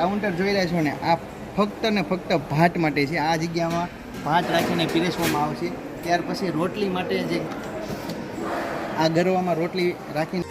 Counter જોઈ રહ્યા છો ને, આ ફક્ત ને ફક્ત ભાત માટે છે. આ જગ્યામાં ભાત રાખીને પીરસવામાં આવશે. ત્યાર પછી રોટલી માટે જે આ ગરવામાં રોટલી રાખીને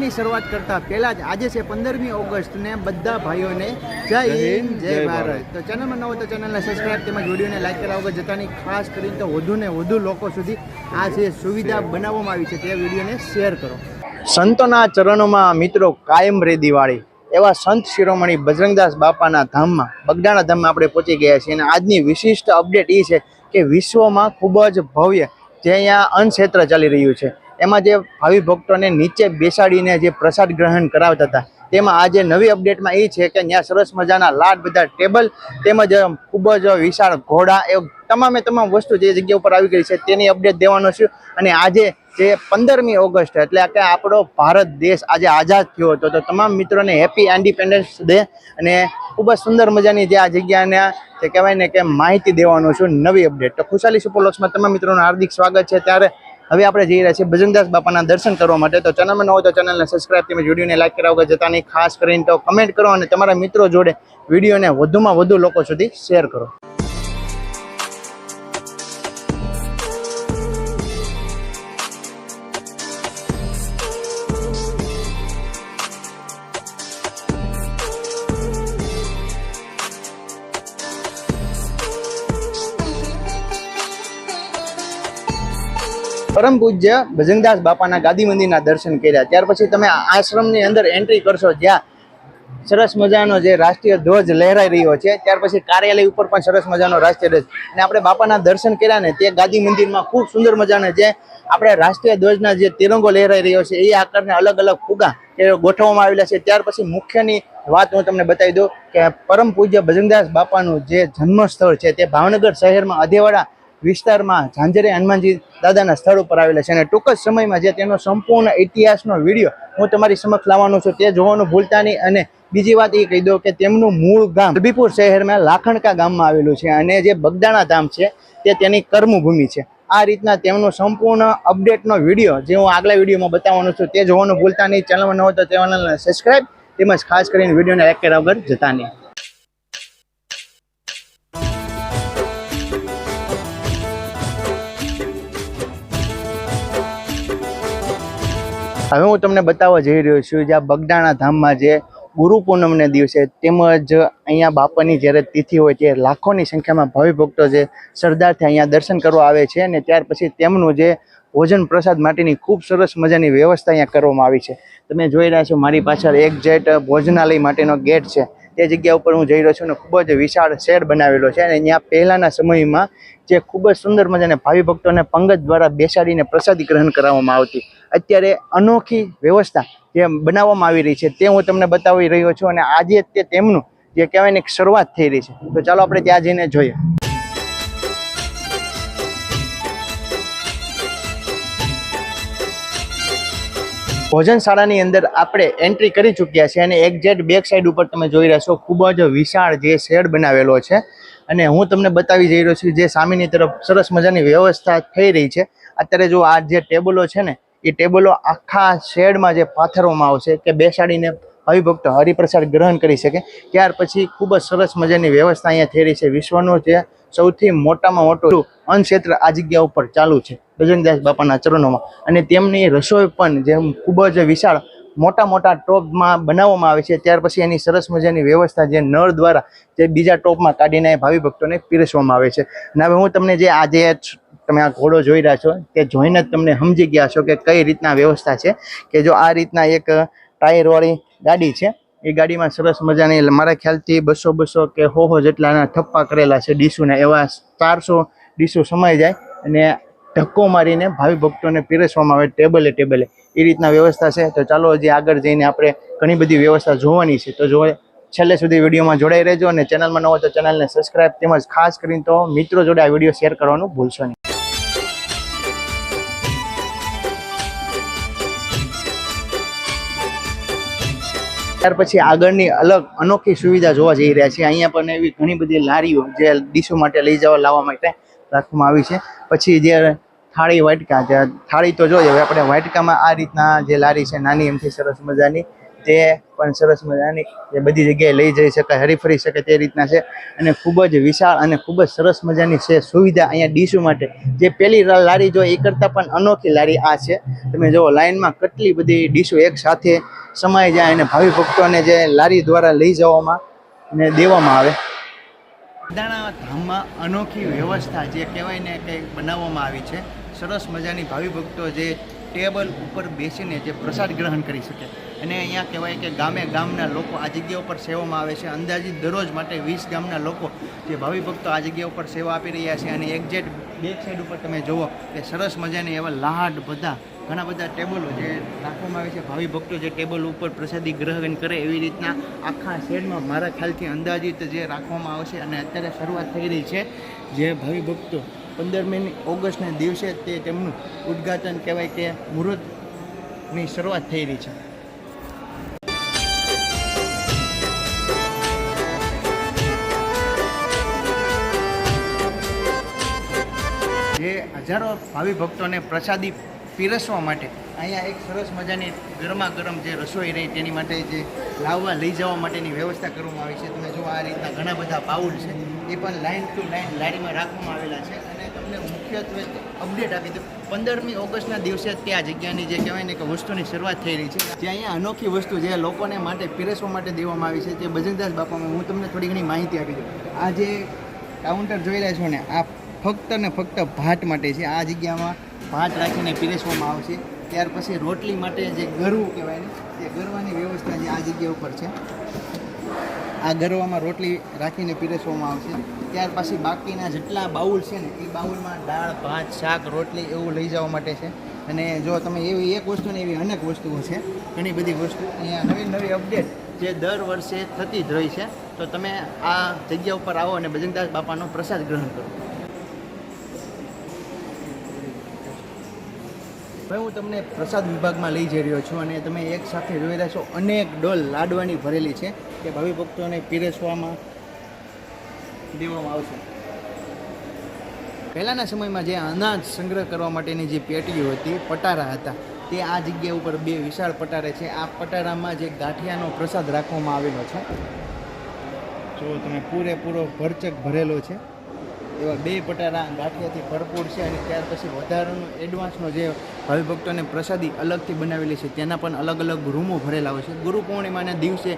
ની શરૂઆત કરતા પહેલા જ આજે છે પંદરમી ઓગસ્ટ ને બધા ભાઈઓને જય હિન્દ જય ભારત. તો ચેનલમાં ન હોય તો ચેનલને તેમજ વિડીયોને લાઈક કર્યા વગર જતાની ખાસ કરીને તો વધુ ને વધુ લોકો સુધી આ જે સુવિધા બનાવવામાં આવી છે તે વિડીયોને શેર કરો. સંતોના ચરણોમાં મિત્રો કાયમ રે દિવાળી. એવા સંત શિરોમણી બજરંગદાસ બાપાના ધામમાં બગડાના ધામમાં આપણે પહોંચી ગયા છીએ અને આજની વિશિષ્ટ અપડેટ એ છે કે વિશ્વમાં ખૂબ જ ભવ્ય જે અહીંયા અન્નક્ષેત્ર ચાલી રહ્યું છે. એમાં જે ભાવિ ભક્તોને નીચે બેસાડીને જે પ્રસાદ ગ્રહણ કરાવતા હતા તેમાં આજે નવી અપડેટમાં એ છે કે ત્યાં સરસ મજાના લાડ બધા ટેબલ તેમજ ખૂબ જ વિશાળ ઘોડા એ તમામે તમામ વસ્તુ જે જગ્યા ઉપર આવી ગઈ છે તેની અપડેટ દેવાનો છું. અને આજે જે પંદરમી ઓગસ્ટ એટલે કે આપણો ભારત દેશ આજે આઝાદ થયો હતો. તો તમામ મિત્રોને હેપી ઇન્ડિપેન્ડન્સ ડે અને ખૂબ જ સુંદર મજાની જે આ જગ્યાને જે કહેવાય ને કે માહિતી દેવાનો છું નવી અપડેટ. તો ખુશાલી સુપરલોક્સમાં તમામ મિત્રોનું હાર્દિક સ્વાગત છે. ત્યારે હવે આપણે જઈ રહ્યા છીએ ભજનદાસ બાપાના દર્શન કરવા માટે. તો ચેનલમાં ન હોય તો ચેનલને સબસ્ક્રાઇબ તેમજ વિડીયોને લાઈક કરાવો જતા નહીં. ખાસ કરીને તો કમેન્ટ કરો અને તમારા મિત્રો જોડે વિડીયોને વધુમાં વધુ લોકો સુધી શેર કરો. પરમ પૂજ્ય ભજનદાસ બાપાના ગાદી મંદિરના દર્શન કર્યા. ત્યાર પછી તમે આશ્રમની અંદર એન્ટ્રી કરશો, જ્યાં સરસ મજાનો જે રાષ્ટ્રીય ધ્વજ લહેરાઈ રહ્યો છે, ત્યાર પછી કાર્યાલય ઉપર પણ સરસ મજાનો રાષ્ટ્રીય ધ્વજ. અને આપણે બાપાના દર્શન કર્યા ને, તે ગાદી મંદિરમાં ખૂબ સુંદર મજાના જે આપણે રાષ્ટ્રીય ધ્વજના જે તિરંગો લહેરાઈ રહ્યો છે, એ આકારના અલગ અલગ ફુગા એ ગોઠવવામાં આવેલા છે. ત્યાર પછી મુખ્યની વાત હું તમને બતાવી દઉં કે પરમ પૂજ્ય ભજનદાસ બાપાનું જે જન્મસ્થળ છે, તે ભાવનગર શહેરમાં અધેવાડા વિસ્તારમાં ઝાંઝરે હનુમાનજી દાદાના સ્થળ ઉપર આવેલા છે. અને ટૂંક જ સમયમાં જે તેનો સંપૂર્ણ ઇતિહાસનો વીડિયો હું તમારી સમક્ષ લાવવાનો છું, તે જોવાનું ભૂલતા નહીં. અને બીજી વાત એ કહી દઉં કે તેમનું મૂળ ગામ અલબીપુર શહેરમાં લાખણકા ગામમાં આવેલું છે. અને જે બગદાણા ધામ છે, તે તેની કર્મભૂમિ છે. આ રીતના તેમનો સંપૂર્ણ અપડેટનો વીડિયો જે હું આગલા વિડીયોમાં બતાવવાનો છું, તે જોવાનું ભૂલતા નહીં. ચેનલમાં ન હોય તો ચેનલને સબસ્ક્રાઈબ તેમજ ખાસ કરીને વિડીયોને લાઈક કર્યા વગર જતા નહીં. હવે હું તમને બતાવવા જઈ રહ્યો છું જ્યાં બગદાણા ધામમાં જે ગુરુ પૂનમને દિવસે તેમજ અહીંયા બાપાની જ્યારે તિથિ હોય ત્યારે લાખોની સંખ્યામાં ભાવિ ભક્તો જે સરદારથી અહીંયા દર્શન કરવા આવે છે અને ત્યાર પછી તેમનું જે ભોજન પ્રસાદ માટેની ખૂબ સરસ મજાની વ્યવસ્થા અહીંયા કરવામાં આવી છે. તમે જોઈ રહ્યા છો મારી પાછળ એક જેટ ભોજનાલય માટેનો ગેટ છે. તે જગ્યા ઉપર હું જઈ રહ્યો છું અને ખૂબ જ વિશાળ શેડ બનાવેલો છે અને અહીંયા પહેલાંના સમયમાં જે ખૂબ જ સુંદર મજાને ભાવિ ભક્તોને પંગત દ્વારા બેસાડીને પ્રસાદી ગ્રહણ કરવામાં આવતી અત્યારે અનોખી વ્યવસ્થા જે બનાવવામાં આવી રહી છે, તે હું તમને બતાવી રહ્યો છું અને આજે તે તેમનું જે કહેવાય ને શરૂઆત થઈ રહી છે. તો ચાલો આપણે ત્યાં જઈને જોઈએ. ભોજનશાળાની અંદર આપણે એન્ટ્રી કરી ચૂક્યા છે અને એક્ઝેક્ટ બેક સાઈડ ઉપર તમે જોઈ રહ્યા છો, ખૂબ જ વિશાળ જે શેડ બનાવેલો છે. અને હું તમને બતાવી જઈ રહ્યો છું, જે સામેની તરફ સરસ મજાની વ્યવસ્થા થઈ રહી છે. અત્યારે જો આ જે ટેબલો છે ને એ ટેબલો આખા શેડમાં જે પાથરવામાં આવશે કે બેસાડીને હરિભક્તો હરિપ્રસાદ ગ્રહણ કરી શકે. ત્યાર પછી ખૂબ જ સરસ મજાની વ્યવસ્થા અહીંયા થઈ રહી છે. વિશ્વનું જે સૌથી મોટામાં મોટું અન્નક્ષેત્ર આ જગ્યા ઉપર ચાલુ છે ભજનદાસ બાપાના ચરણોમાં. અને તેમની રસોઈ પણ જેમ ખૂબ જ વિશાળ મોટા મોટા ટોપમાં બનાવવામાં આવે છે. ત્યાર પછી એની સરસ મજાની વ્યવસ્થા જે નળ દ્વારા જે બીજા ટોપમાં કાઢીને ભાવિ ભક્તોને પીરસવામાં આવે છે. અને હવે હું તમને જે આજે તમે આ ઘોડો જોઈ રહ્યા છો તે જોઈને જ તમને સમજી ગયા છો કે કઈ રીતના વ્યવસ્થા છે કે જો આ રીતના એક ટાયરવાળી ગાડી છે, એ ગાડીમાં સરસ મજાની મારા ખ્યાલથી બસો બસો કે હો હો જેટલાના થપ્પા કરેલા છે ડીશુના એવા ચારસો ડીશુ સમાઈ જાય અને ધક્કો મારીને ભાવિ ભક્તોને પીરસવામાં આવે ટેબલે ટેબલે. એ રીતના વ્યવસ્થા છે. તો ચાલો હજી આગળ જઈને આપણે ઘણી બધી વ્યવસ્થા જોવાની છે. તો જો છેલ્લે સુધી વિડીયોમાં જોડાઈ રહેજો અને ચેનલમાં ન હોય તો ચેનલને સબસ્ક્રાઇબ તેમજ ખાસ કરીને તો મિત્રો જોડે આ વીડિયો શેર કરવાનું ભૂલશો નહીં. ત્યાર પછી આગળની અલગ અનોખી સુવિધા જોવા જઈ રહ્યા છીએ અહીંયા પણ એવી ઘણી બધી લારીઓ જે ડીશો માટે લઈ જવા લાવવા માટે રાખવામાં આવી છે. પછી જે થાળી વાટકા, જે થાળી તો જોઈએ આપણે વાટકામાં આ રીતના જે લારી છે, નાની એમથી સરસ મજાની તે પણ સરસ મજાની જે બધી જગ્યાએ લઈ જઈ શકાય, હરીફરી શકે તે રીતના છે. અને ખૂબ જ વિશાળ અને ખૂબ જ સરસ મજાની છે સુવિધા અહીંયા ડીશો માટે. જે પેલી લારી જો એ કરતાં પણ અનોખી લારી આ છે. તમે જુઓ લાઇનમાં કેટલી બધી ડીશો એક સાથે સમાઈ જાય અને ભાવિ ભક્તોને જે લારી દ્વારા લઈ જવામાં અને દેવામાં આવે. દાણા ધામમાં અનોખી વ્યવસ્થા જે કહેવાય ને કંઈક બનાવવામાં આવી છે. સરસ મજાની ભાવિ ભક્તો જે ટેબલ ઉપર બેસીને જે પ્રસાદ ગ્રહણ કરી શકે. અને અહીંયા કહેવાય કે ગામે ગામના લોકો આ જગ્યા ઉપર સેવામાં આવે છે. અંદાજિત દરરોજ માટે વીસ ગામના લોકો જે ભાવિ ભક્તો આ જગ્યા ઉપર સેવા આપી રહ્યા છે. અને એક્ઝેટ બે સાઈડ ઉપર તમે જુઓ કે સરસ મજાની એવા લાડ બધા, ઘણા બધા ટેબલો જે રાખવામાં આવે છે. ભાવિ ભક્તો જે ટેબલ ઉપર પ્રસાદી ગ્રહણ કરે એવી રીતના આખા શેડમાં મારા ખ્યાલથી અંદાજિત જે રાખવામાં આવશે. અને અત્યારે શરૂઆત થઈ રહી છે જે ભાવિ ભક્તો પંદરમી ઓગસ્ટના દિવસે તે તેમનું ઉદ્ઘાટન કહેવાય કે મુહૂર્તની શરૂઆત થઈ રહી છે. જે હજારો ભાવિ ભક્તોને પ્રસાદી પીરસવા માટે અહીંયા એક સરસ મજાની ગરમા ગરમ જે રસોઈ રહી તેની માટે જે લાવવા લઈ જવા માટેની વ્યવસ્થા કરવામાં આવી છે. તમે જો આ રીતના ઘણા બધા બાઉલ છે. એ પણ લાઇન ટુ લાઇન લારીમાં રાખવામાં આવેલા છે. તમને મુખ્યત્વે અપડેટ આપી દઉં. પંદરમી ઓગસ્ટના દિવસે તે આ જગ્યાની જે કહેવાય ને કે વસ્તુની શરૂઆત થઈ રહી છે. જે અહીંયા અનોખી વસ્તુ જે લોકોને માટે, પીરસવા માટે દેવામાં આવી છે, તે બજરંગદાસ બાપામાં હું તમને થોડી ઘણી માહિતી આપી દઉં. આ જે કાઉન્ટર જોઈ રહ્યા છો ને, આ ફક્ત ને ફક્ત ભાત માટે છે. આ જગ્યામાં ભાત રાખીને પીરસવામાં આવશે ત્યાર પછી રોટલી માટે જે ગરવું કહેવાય ને, તે ગરવાની વ્યવસ્થા જે આ જગ્યા ઉપર છે. આ ગરવામાં રોટલી રાખીને પીરસવામાં આવશે ત્યાર પછી બાકીના જેટલા બાઉલ છે ને, એ બાઉલમાં દાળ, ભાત, શાક, રોટલી એવું લઈ જવા માટે છે. અને જો તમે એવી એક વસ્તુ એવી અનેક વસ્તુઓ છે, ઘણી બધી વસ્તુ. અહીંયા નવી નવી અપડેટ જે દર વર્ષે થતી જ રહી છે. તો તમે આ જગ્યા ઉપર આવો અને બજરંગદાસ બાપાનો પ્રસાદ ગ્રહણ કરો. ભાઈ હું તમને પ્રસાદ વિભાગમાં લઈ જઈ રહ્યો છું અને તમે એક સાથે જોઈ રહ્યા છો. અનેક ડોલ લાડવાની ભરેલી છે કે ભાવિ ભક્તોને પીરસવામાં દેવામાં આવશે. પહેલાંના સમયમાં જે અનાજ સંગ્રહ કરવા માટેની જે પેટીઓ હતી, પટારા હતા, તે આ જગ્યા ઉપર બે વિશાળ પટારે છે. આ પટારામાં જે ગાંઠિયાનો પ્રસાદ રાખવામાં આવેલો છે. જો તમે પૂરેપૂરો ભરચક ભરેલો છે, એવા બે પટારા ગાંઠિયાથી ભરપૂર છે અને ત્યાર પછી વધારાનો એડવાન્સનો જે હરિભક્તોને પ્રસાદી અલગથી બનાવેલી છે, તેના પણ અલગ અલગ રૂમો ભરેલા હોય છે. ગુરુ પૂર્ણિમાના દિવસે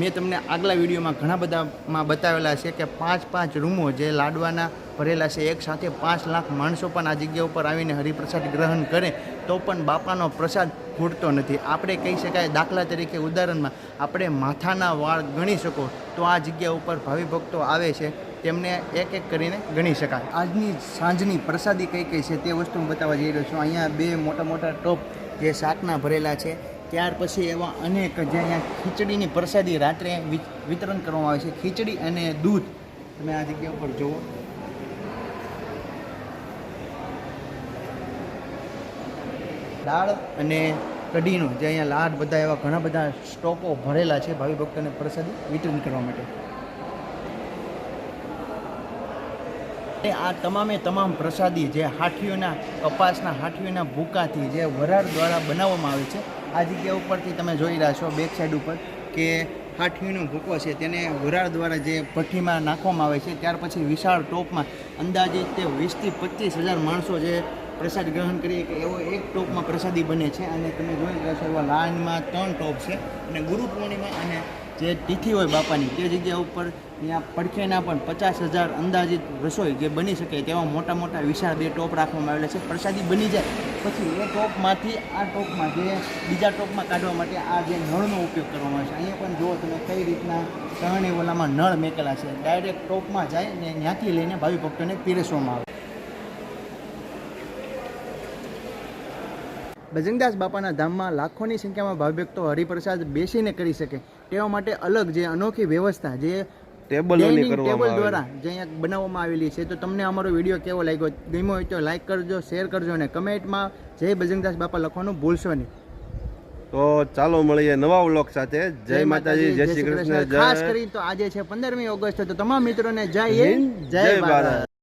મેં તમને આગલા વિડીયોમાં ઘણા બધામાં બતાવેલા છે કે પાંચ પાંચ રૂમો જે લાડવાના ભરેલા છે, એક સાથે પાંચ લાખ માણસો પણ આ જગ્યા ઉપર આવીને હરિપ્રસાદ ગ્રહણ કરે, તો પણ બાપાનો પ્રસાદ ખૂટતો નથી. આપણે કહી શકાય દાખલા તરીકે ઉદાહરણમાં, આપણે માથાના વાળ ગણી શકો, તો આ જગ્યા ઉપર ભાવિ ભક્તો આવે છે, તેમને એક એક કરીને ગણી શકાય. આજની સાંજની પ્રસાદી કઈ કઈ છે તે વસ્તુ હું બતાવવા જઈ રહ્યો છું. અહીંયા બે મોટા મોટા ટોપ જે શાકના ભરેલા છે ત્યાર પછી એવા અનેક જે અહીંયા ખીચડીની પ્રસાદી રાત્રે વિતરણ કરવામાં આવે છે. ખીચડી અને દૂધ. તમે આ જગ્યા ઉપર જુઓ. દાળ અને કઢીનો, જે અહીંયા લાડ બધા એવા ઘણા બધા સ્ટોકો ભરેલા છે ભાવિ ભક્તોને પ્રસાદી વિતરણ કરવા માટે. આ તમામે તમામ પ્રસાદી જે હાઠીઓના કપાસના હાઠીઓના ભૂકાથી જે વરાળ દ્વારા બનાવવામાં આવે છે આ જગ્યા ઉપરથી તમે જોઈ રહ્યા છો બેક સાઈડ ઉપર કે હાઠીનો ભૂકો છે. તેને વરાળ દ્વારા જે ભઠ્ઠીમાં નાખવામાં આવે છે, ત્યાર પછી વિશાળ ટોપમાં અંદાજિત તે વીસથી પચીસ હજાર માણસો જે પ્રસાદ ગ્રહણ કરીએ કે એવો એક ટોપમાં પ્રસાદી બને છે. અને તમે જોઈ રહ્યા છો એવા લાઇનમાં ત્રણ ટોપ છે. અને ગુરુ પૂર્ણિમા અને જે તિથિ હોય બાપાની, તે જગ્યા ઉપર ત્યાં પડખેના પણ પચાસ હજાર અંદાજિત રસોઈ જે બની શકે તેવા મોટા મોટા વિશાળ બે ટોપ રાખવામાં આવેલા છે. પ્રસાદી બની જાય પછી એ ટોપમાંથી, આ ટોપમાં જે, બીજા ટોપમાં કાઢવા માટે આ જે નળનો ઉપયોગ કરવામાં આવે છે. અહીંયા પણ જુઓ તમે કઈ રીતના ત્રણે ઓલામાં નળ મેકેલા છે. ડાયરેક્ટ ટોપમાં જાય ને ત્યાંથી લઈને ભાવિ ભક્તોને પીરસવામાં આવે. બજરંગદાસ બાપાના ધામમાં લાખોની સંખ્યામાં ભાવિભક્તો હરિપ્રસાદ બેસીને કરી શકે, તેવા માટે અલગ જે અનોખી વ્યવસ્થા જે ટેબલોની કરવામાં દ્વારા જે અહીંયા બનાવવામાં આવેલી છે તો તમને અમારો વીડિયો કેવો લાગ્યો? ગમ્યો હોય તો લાઈક કરજો શેર કરજો અને કમેન્ટમાં જય બજરંગદાસ બાપા લખવાનું ભૂલશો નહીં. તો ચાલો મળીએ નવા વ્લોગ સાથે. જય માતાજી જય શ્રી કૃષ્ણ ખાસ કરીને તો આજે છે પંદરમી ઓગસ્ટ તો તમામ મિત્રોને જય હિન્દ જય ભારત.